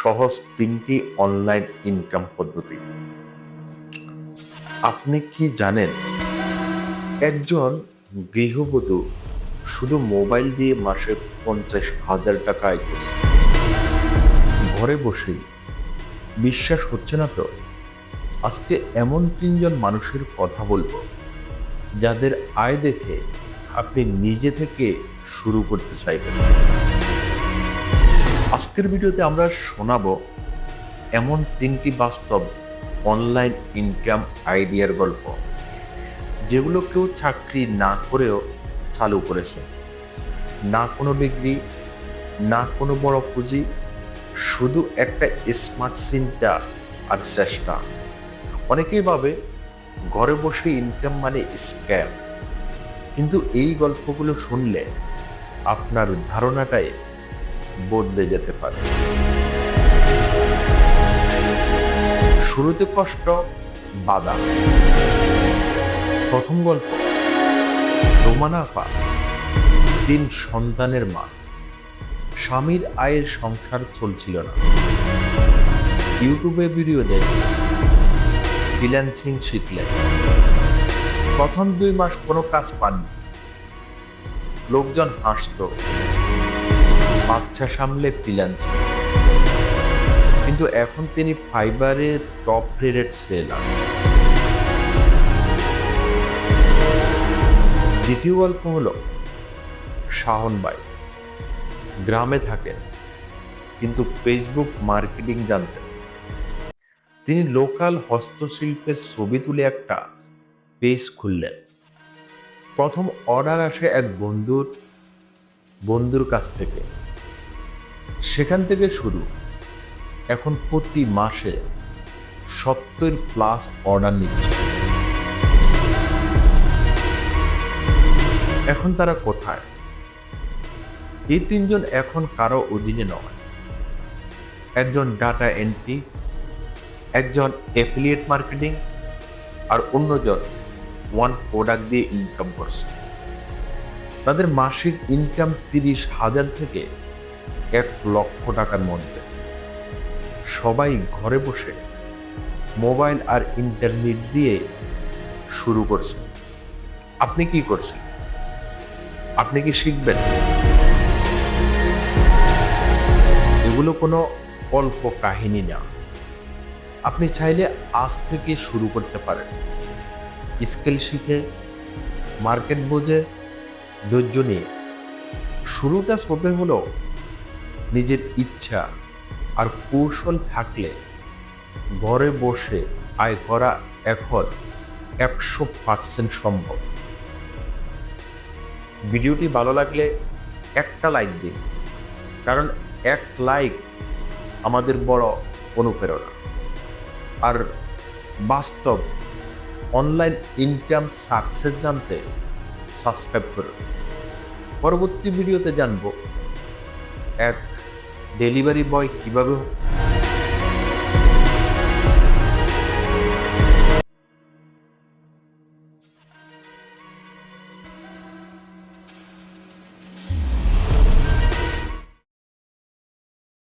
সহজ তিনটি online income পদ্ধতি। আপনি কি জানেন, একজন গৃহবধূ শুধু মোবাইল দিয়ে মাসে পঞ্চাশ হাজার টাকা আয় করছে। ঘরে বসেই বিশ্বাস হচ্ছে না তো? আজকে এমন তিনজন মানুষের কথা বলব, যাদের আয় দেখে আপনি নিজে থেকে শুরু করতে চাইবেন। আজকের ভিডিওতে আমরা শোনাব এমন তিনটি বাস্তব অনলাইন ইনকাম আইডিয়ার গল্প, যেগুলো কেউ চাকরি না করেও চালু করেছে। না কোনো ডিগ্রি না কোনো বড় পুঁজি, শুধু একটা স্মার্ট চিন্তা আর চেষ্টা। অনেকেই ভাবে ঘরে বসে ইনকাম মানে স্ক্যাম কিন্তু এই গল্পগুলো শুনলে আপনার ধারণাটাই বদলে যেতে পারে। শুরুতে কষ্ট, বাধা। প্রথম গল্প, রোমানা আপা তিন সন্তানের মা। স্বামীর আয়ের সংসার চলছিল না। ইউটিউবে ভিডিও দেখে, ফ্রিল্যান্সিং শিখলেন। প্রথম দুই মাস কোনো কাজ পাননি। লোকজন হাসত। বাচ্চা সামলে ফ্রিল্যান্সিং কিন্তু এখন তিনি ফাইবারের টপ রেটেড সেলার দ্বিতীয় গল্প হল, শাহন বাই গ্রামে থাকেন, কিন্তু ফেসবুক মার্কেটিং জানতেন। তিনি লোকাল হস্তশিল্পের ছবি তুলে একটা পেজ খুললেন। প্রথম অর্ডার আসে এক বন্ধুর বন্ধুর কাছ থেকে। সেখান থেকে শুরু। এখন প্রতি মাসে সত্তর প্লাস অর্ডার নিচ্ছে। এখন তারা কোথায়? এই তিনজন এখন কারও অধীনে নয়। একজন ডাটা এন্ট্রি, একজন অ্যাফিলিয়েট মার্কেটিং, আর অন্যজন ওয়ান প্রোডাক্ট দিয়ে ইনকাম করছে। তাদের মাসিক ইনকাম তিরিশ হাজার থেকে এক লক্ষ টাকার মধ্যে। সবাই ঘরে বসে মোবাইল আর ইন্টারনেট দিয়ে শুরু করছে। আপনি কি করছেন? আপনি কি শিখবেন? এগুলো কোনো অল্প কাহিনী না। আপনি চাইলে আজ থেকে শুরু করতে পারেন। স্কিল শিখে, মার্কেট বুঝে, ধৈর্য নিয়ে। শুরুটা ছোট হলো নিজের ইচ্ছা আর কৌশল থাকলে ঘরে বসে আয় করা এখন একশো পার্সেন্ট সম্ভব। ভিডিওটি ভালো লাগলে একটা লাইক দিন, কারণ এক লাইক আমাদের বড় অনুপ্রেরণা। আর বাস্তব অনলাইন ইনকাম সাকসেস জানতে সাবস্ক্রাইব করুন। পরবর্তী ভিডিওতে জানব। এক ডেলিভারি বয় কীভাবে